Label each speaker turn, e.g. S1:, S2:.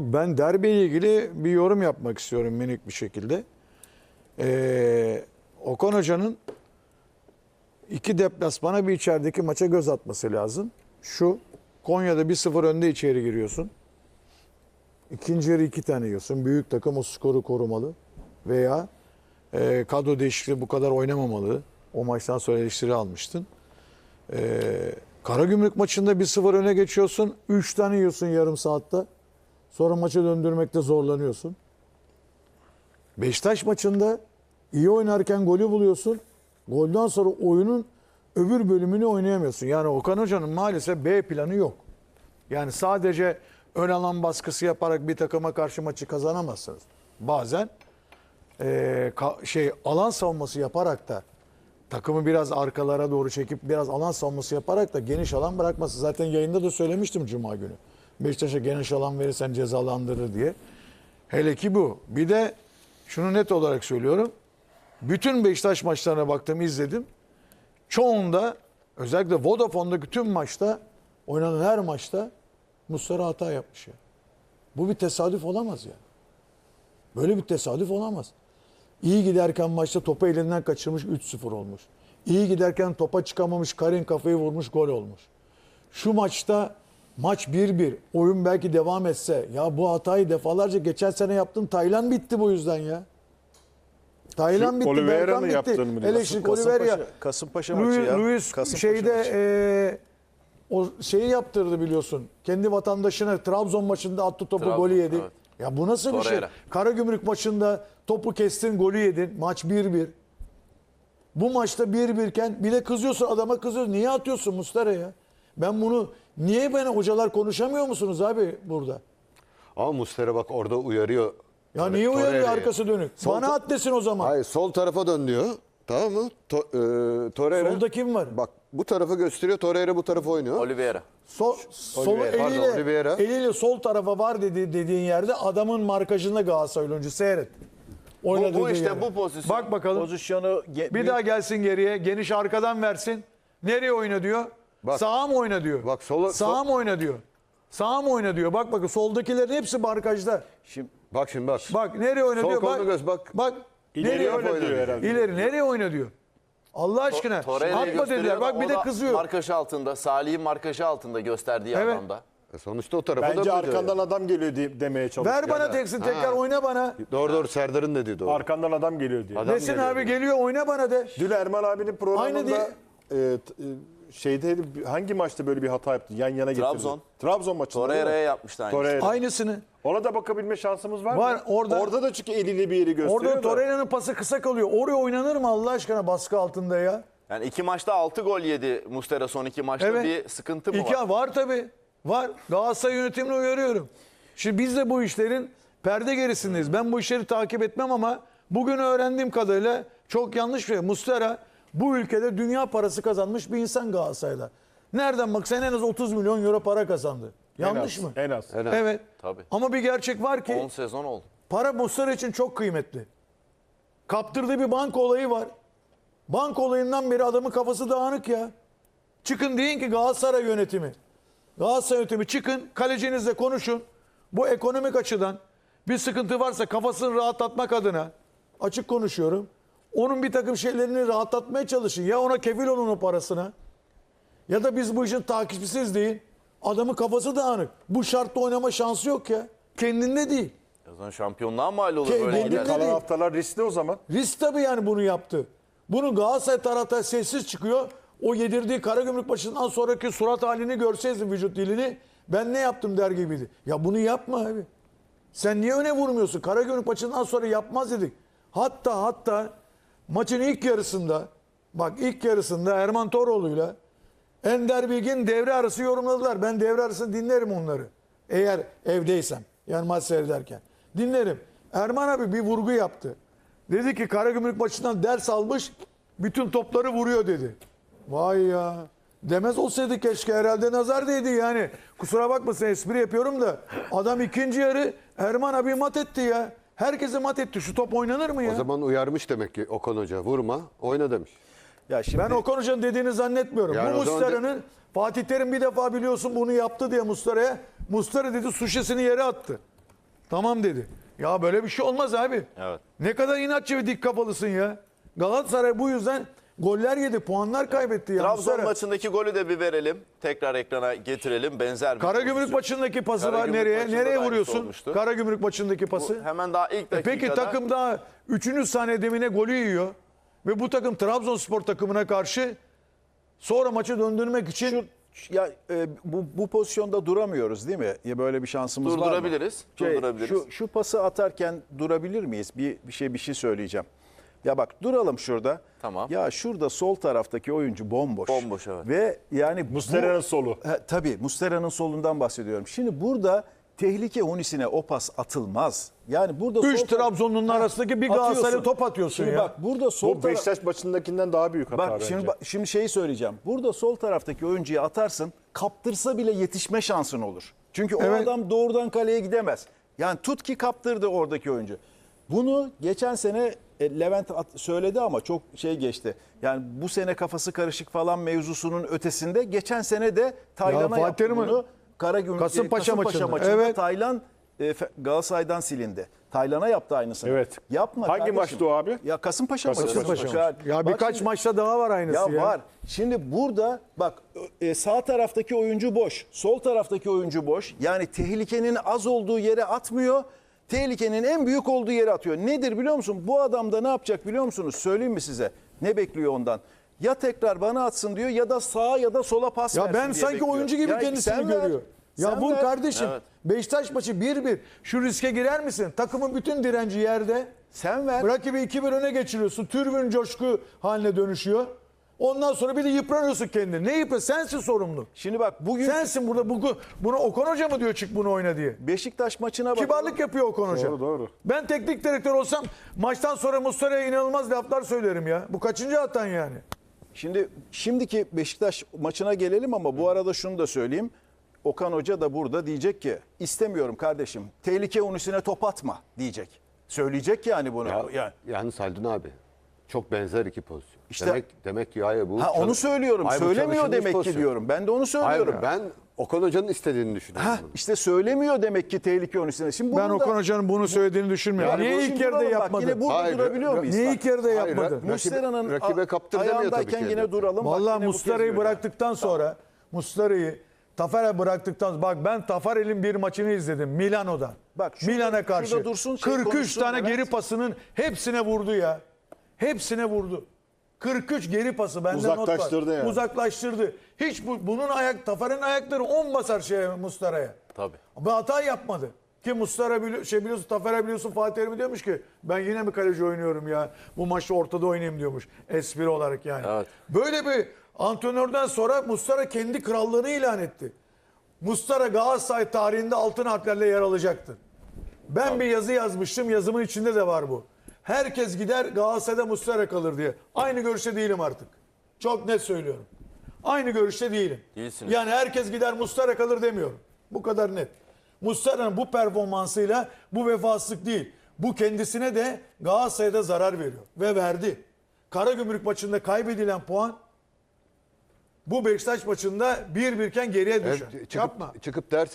S1: Ben derbiyle ilgili bir yorum yapmak istiyorum minik bir şekilde. Ee, Okan Hoca'nın iki deplasmana bir içerideki maça göz atması lazım. Şu Konya'da 1-0 önde içeri giriyorsun. İkinci yarı iki tane yiyorsun. Büyük takım o skoru korumalı. Veya e, kadro değişikliği bu kadar oynamamalı. O maçtan sonra eleştiri almıştın. E, Karagümrük maçında 1-0 öne geçiyorsun. 3 tane yiyorsun yarım saatte. Sonra maçı döndürmekte zorlanıyorsun. Beşiktaş maçında iyi oynarken golü buluyorsun. Golden sonra oyunun öbür bölümünü oynayamıyorsun. Yani Okan Hoca'nın maalesef B planı yok. Yani sadece ön alan baskısı yaparak bir takıma karşı maçı kazanamazsınız. Bazen ka- şey alan savunması yaparak da takımı biraz arkalara doğru çekip biraz alan savunması yaparak da geniş alan bırakması. Zaten yayında da söylemiştim Cuma günü. Beşiktaş'a geniş alan verirsen cezalandırır diye. Hele ki bu. Bir de şunu net olarak söylüyorum. Bütün Beşiktaş maçlarına baktım, izledim. Çoğunda özellikle Vodafone'daki tüm maçta oynanan her maçta Muslera hata yapmış ya. Bu bir tesadüf olamaz ya. Böyle bir tesadüf olamaz. İyi giderken maçta topu elinden kaçırmış 3-0 olmuş. İyi giderken topa çıkamamış Karin kafayı vurmuş gol olmuş. Şu maçta maç 1-1 oyun belki devam etse ya bu hatayı defalarca geçen sene yaptın Taylan bitti bu yüzden ya. Taylan
S2: Şu
S1: bitti, Berkan bitti.
S2: yaptığını mı?
S1: Eleştirik Oliveira.
S3: Kasımpaşa, Kasımpaşa maçı
S1: Luis,
S3: ya.
S1: Luis
S3: Kasımpaşa
S1: şeyde
S3: maçı.
S1: e, o şeyi yaptırdı biliyorsun. Kendi vatandaşına Trabzon maçında attı topu
S4: Trabzon,
S1: golü yedi.
S4: evet.
S1: Ya bu nasıl bir şey?
S4: Torreira.
S1: Karagümrük maçında topu kestin golü yedin. Maç 1-1. Bu maçta 1-1 iken bile kızıyorsun adama kızıyorsun. Niye atıyorsun Mustara ya? Ben bunu niye bana hocalar konuşamıyor musunuz abi burada?
S5: Ama Muslera bak orada uyarıyor.
S1: Ya niye uyarıyor
S5: Torreira'yı.
S1: arkası dönük?
S5: Sol
S1: Bana at desin o zaman.
S5: Hayır sol tarafa dön diyor. Tamam mı? To, e, Torreira.
S1: Solda kim var?
S5: Bak bu tarafa gösteriyor. Torreira bu tarafa oynuyor.
S4: Oliveira.
S1: Sol, sol
S5: Oliveira, pardon,
S1: eliyle,
S5: Oliveira.
S1: eliyle sol tarafa var dedi, dediğin yerde adamın markajında Galatasaray oyuncu seyret. Oynadığı
S4: Bu, bu işte
S1: yerde.
S4: bu pozisyon.
S1: Bak bakalım.
S3: Pozisyonu ge-
S1: Bir daha gelsin geriye. Geniş arkadan versin. Nereye oyna diyor?
S5: Bak.
S1: Sağa mı oyna diyor?
S5: Bak sola-
S1: Sağa
S5: sol-
S1: mı oyna diyor? Sağa mı oyna diyor? Bak bakın soldakilerin hepsi markajda.
S3: Şimdi
S5: Bak şimdi bak.
S1: Bak nereye oyna
S5: Sol
S1: diyor? Bak.
S5: göz, bak.
S1: Bak.
S2: İleri
S1: nereye
S2: oyna
S1: oyna
S2: diyor herhalde.
S1: İleri nereye oyna diyor? Allah aşkına.
S4: Torreira'yı
S1: Atma dediler.
S4: da
S1: Bak bir de
S4: da
S1: kızıyor.
S4: Markajı altında. Salih'in markajı altında gösterdiği
S1: Evet.
S4: adamda.
S5: E sonuçta o tarafa
S2: Bence
S5: dönmüyor
S2: arkandan adam geliyor diye, demeye çalışıyor.
S1: Ver bana teksin tekrar oyna bana.
S5: Doğru doğru Serdar'ın dediği doğru.
S2: Arkandan adam geliyor diye.
S5: Adam
S1: Desin
S5: geliyor
S1: abi
S5: diyor.
S1: geliyor oyna bana de.
S2: Dün Erman abinin
S1: Aynı
S2: programında
S1: değil.
S2: e, t- e, şeyde hangi maçta böyle bir hata yaptı? Yan yana getirdi.
S4: Trabzon.
S2: Trabzon maçında.
S4: Torreira'ya yapmıştı aynı.
S2: Torreira.
S1: Aynısını.
S2: Ona da bakabilme şansımız var,
S1: Var,
S2: mı?
S1: orada-
S2: Orada da çünkü eliyle bir yeri gösteriyor
S1: Orada
S2: da.
S1: Torreira'nın pası kısa kalıyor. Oraya oynanır mı Allah aşkına baskı altında ya?
S4: Yani iki maçta 6 gol yedi Mustera son iki maçta.
S1: Evet.
S4: Bir sıkıntı mı
S1: İki
S4: var?
S1: var tabii. Var. Galatasaray yönetimini uyarıyorum. Şimdi biz de bu işlerin perde gerisindeyiz. Ben bu işleri takip etmem ama bugün öğrendiğim kadarıyla çok yanlış bir şey. Mustera bu ülkede dünya parası kazanmış bir insan Galatasaray'da. Nereden bak sen en az 30 milyon euro para kazandı.
S2: En
S1: Yanlış
S2: az,
S1: mı?
S2: En az.
S1: Evet.
S4: Tabii.
S1: Ama bir gerçek var ki
S4: 10 sezon oldu.
S1: Para Muslera için çok kıymetli. Kaptırdığı bir banka olayı var. Banka olayından beri adamın kafası dağınık ya. Çıkın deyin ki Galatasaray yönetimi. Galatasaray yönetimi çıkın kalecinizle konuşun. Bu ekonomik açıdan bir sıkıntı varsa kafasını rahatlatmak adına açık konuşuyorum. Onun bir takım şeylerini rahatlatmaya çalışın. Ya ona kefil olun o parasına. Ya da biz bu işin takipçisiz deyin. Adamın kafası dağınık. Bu şartta oynama şansı yok ya. Kendinde değil.
S4: O zaman şampiyonluğa mal olur
S1: Ke-
S4: böyle
S1: kendine
S4: giderse.
S2: Kalan
S1: değil.
S2: haftalar riskli o zaman.
S1: Risk tabii yani bunu yaptı. Bunu Galatasaray taraftarı sessiz çıkıyor. O yedirdiği Karagümrük maçından sonraki surat halini görseydin vücut dilini ben ne yaptım der gibiydi. Ya bunu yapma abi. Sen niye öne vurmuyorsun? Karagümrük maçından sonra yapmaz dedik. Hatta hatta maçın ilk yarısında bak ilk yarısında Erman Toroğlu'yla Ender Bilgin devre arası yorumladılar. Ben devre arasını dinlerim onları. Eğer evdeysem. Yani maç seyrederken. Dinlerim. Erman abi bir vurgu yaptı. Dedi ki Karagümrük maçından ders almış bütün topları vuruyor dedi. Vay ya. Demez olsaydı keşke herhalde nazar değdi yani. Kusura bakmasın espri yapıyorum da adam ikinci yarı Erman abi mat etti ya. Herkese mat etti. Şu top oynanır mı ya?
S5: O zaman uyarmış demek ki Okan Hoca. Vurma oyna demiş.
S3: ya şimdi
S1: Ben Okan Hoca'nın dediğini zannetmiyorum.
S5: Yani
S1: Bu Muslera'nın Fatih Terim bir defa biliyorsun bunu yaptı diye Muslera'ya. Muslera dedi su şişesini yere attı. Tamam dedi. Ya böyle bir şey olmaz abi.
S4: Evet.
S1: Ne kadar inatçı ve dik kafalısın ya. Galatasaray bu yüzden goller yedi, puanlar kaybetti ya.
S4: Trabzon
S1: Muslera.
S4: maçındaki golü de bir verelim. Tekrar ekrana getirelim. Benzer bir
S1: Karagümrük
S4: pozisyon.
S1: maçındaki pası var
S4: Karagümrük
S1: nereye?
S4: maçında da
S1: Nereye
S4: aynısı
S1: vuruyorsun?
S4: olmuştu.
S1: Karagümrük maçındaki pası.
S4: Bu hemen daha ilk
S1: E
S4: dakikada.
S1: Peki takım daha 3. saniye demine golü yiyor. Ve bu takım Trabzonspor takımına karşı sonra maçı döndürmek için
S3: Ya e, bu, bu pozisyonda duramıyoruz değil mi? Ya böyle bir şansımız var mı?
S4: Durdurabiliriz,
S3: Şey,
S4: durdurabiliriz.
S3: Şu, şu pası atarken durabilir miyiz? Bir, bir şey bir şey söyleyeceğim. Ya bak duralım şurada.
S4: Tamam.
S3: Ya şurada sol taraftaki oyuncu bomboş.
S4: Bomboş, evet.
S3: Ve yani bu-
S2: Muslera'nın solu.
S3: He, tabii Muslera'nın solundan bahsediyorum. Şimdi burada tehlike hunisine o pas atılmaz. Yani burada
S1: 3
S3: sol taraf-
S1: Trabzon'un arasındaki bir Galatasaray'a
S3: atıyorsun.
S1: top atıyorsun
S3: Şimdi
S1: ya.
S3: bak burada sol
S2: Bu
S3: taraf...
S2: Beşiktaş maçındakinden daha büyük hata
S3: Bak
S2: bence.
S3: şimdi bak- şimdi şeyi söyleyeceğim. Burada sol taraftaki oyuncuyu atarsın, kaptırsa bile yetişme şansın olur. Çünkü o
S1: Evet.
S3: adam doğrudan kaleye gidemez. Yani tut ki kaptırdı oradaki oyuncu. Bunu geçen sene e, Levent at- söyledi ama çok şey geçti. Yani bu sene kafası karışık falan mevzusunun ötesinde geçen sene de Taylan'a
S1: Fatih
S3: yaptı
S1: Terim'in
S3: bunu. Karagümrük
S1: Kasımpaşa
S3: Kasımpaşa
S1: maçında.
S3: maçında
S1: Evet.
S3: Taylan e, Fe- Galatasaray'dan silindi. Taylan'a yaptı aynısını.
S2: Evet.
S3: Yapma
S2: Hangi
S3: kardeşim.
S2: maçtı o abi?
S3: Ya Kasımpaşa,
S2: Kasımpaşa
S3: maçı.
S2: maçı.
S1: ya
S3: Bak
S1: birkaç
S3: şimdi-
S1: maçta daha var aynısı
S3: ya,
S1: ya.
S3: var. Şimdi burada bak e, sağ taraftaki oyuncu boş. Sol taraftaki oyuncu boş. Yani tehlikenin az olduğu yere atmıyor. Tehlikenin en büyük olduğu yere atıyor. Nedir biliyor musun? Bu adam da ne yapacak biliyor musunuz? Söyleyeyim mi size? Ne bekliyor ondan? Ya tekrar bana atsın diyor ya da sağa ya da sola pas
S1: Ya
S3: versin
S1: ben
S3: diye
S1: sanki
S3: bekliyor.
S1: oyuncu gibi
S3: Ya
S1: kendisini
S3: sen ver,
S1: görüyor. Ya
S3: sen
S1: bu
S3: ver.
S1: kardeşim
S4: Evet.
S1: Beşiktaş maçı 1-1. Şu riske girer misin? Takımın bütün direnci yerde.
S3: Sen ver.
S1: Rakibi 2-1 öne geçiriyorsun. Türbün coşku haline dönüşüyor. Ondan sonra bir de yıpranıyorsun kendini. Ne yıpran? Sensin sorumlu.
S3: Şimdi bak bugün
S1: Sensin burada. Bu, bunu Okan Hoca mı diyor çık bunu oyna diye.
S3: Beşiktaş maçına bak.
S1: Kibarlık yapıyor Okan Hoca.
S2: Doğru, doğru.
S1: Ben teknik direktör olsam maçtan sonra Muslera'ya inanılmaz laflar söylerim ya. Bu kaçıncı hatan yani?
S3: Şimdi şimdiki Beşiktaş maçına gelelim ama bu arada şunu da söyleyeyim. Okan Hoca da burada diyecek ki istemiyorum kardeşim. Tehlike unusine top atma diyecek. Söyleyecek yani bunu.
S5: Ya,
S3: yani.
S5: Yalnız Haldun abi çok benzer iki pozisyon.
S3: İşte-
S5: demek demek ki ya bu
S3: Ha onu
S5: çalış-
S3: söylüyorum.
S5: Hayır, bu
S3: Söylemiyor
S5: çalışılmış
S3: demek ki
S5: pozisyon.
S3: diyorum. Ben de onu
S5: Hayır
S3: söylüyorum.
S5: ben Okan Hoca'nın istediğini düşünüyorum.
S3: Ha
S5: bunu.
S3: işte söylemiyor demek ki tehlike unusine. Şimdi
S1: Ben
S3: bunu da-
S1: Okan Hoca'nın bunu söylediğini düşünmüyorum.
S3: Yani
S1: Niye
S3: bu-
S1: ilk
S3: şimdi
S1: yarıda
S3: duralım bak,
S1: yapmadı?
S3: Yine burada
S5: Hayır,
S3: durabiliyor
S5: ra-
S3: muyuz?
S1: Niye
S3: Bak,
S1: ilk yarıda
S5: Hayır,
S1: yapmadı?
S5: ra-
S3: Muslera'nın
S5: rakibe
S3: a-
S5: kaptır demiyor tabii
S3: ayağındayken yine duralım. Bak,
S1: Vallahi
S3: yine bu kez
S1: Muslera'yı
S3: diyor.
S1: bıraktıktan sonra Muslera'yı Tafarel bıraktıktan bak ben Tafarel'in bir maçını izledim Milano'da.
S3: Bak şurada-
S1: Milana karşı.
S3: şurada dursun, şey
S1: 43
S3: konuşsun
S1: tane
S3: Levent.
S1: geri pasının hepsine vurdu ya. Hepsine vurdu. 43 geri pası bende not var.
S2: Uzaklaştırdı yani.
S1: Uzaklaştırdı. Hiç bu, bunun ayak Tafarel'in ayakları 10 basar şeye Muslera'ya.
S4: Tabii.
S1: Bir hata yapmadı. Ki Mustara bili- şey biliyorsun Taferel biliyorsun Fatih Terim diyormuş ki ben yine mi kaleci oynuyorum ya bu maçta ortada oynayayım diyormuş espri olarak yani.
S4: Evet.
S1: Böyle bir antrenörden sonra Mustara kendi krallığını ilan etti. Mustara Galatasaray tarihinde altın harflerle yer alacaktı. Ben bir yazı yazmıştım yazımın içinde de var bu. Herkes gider Galatasaray'da Mustara kalır diye. Aynı görüşte değilim artık. Çok net söylüyorum. Aynı görüşte değilim.
S4: Değilsiniz.
S1: Yani herkes gider Mustara kalır demiyorum. Bu kadar net. Mustara'nın bu performansıyla bu vefasızlık değil. Bu kendisine de Galatasaray'da zarar veriyor. Ve verdi. Karagümrük maçında kaybedilen puan bu Beşiktaş maçında bir birken geriye düşer.
S5: Evet, çıkıp,
S1: Yapma.
S5: çıkıp ders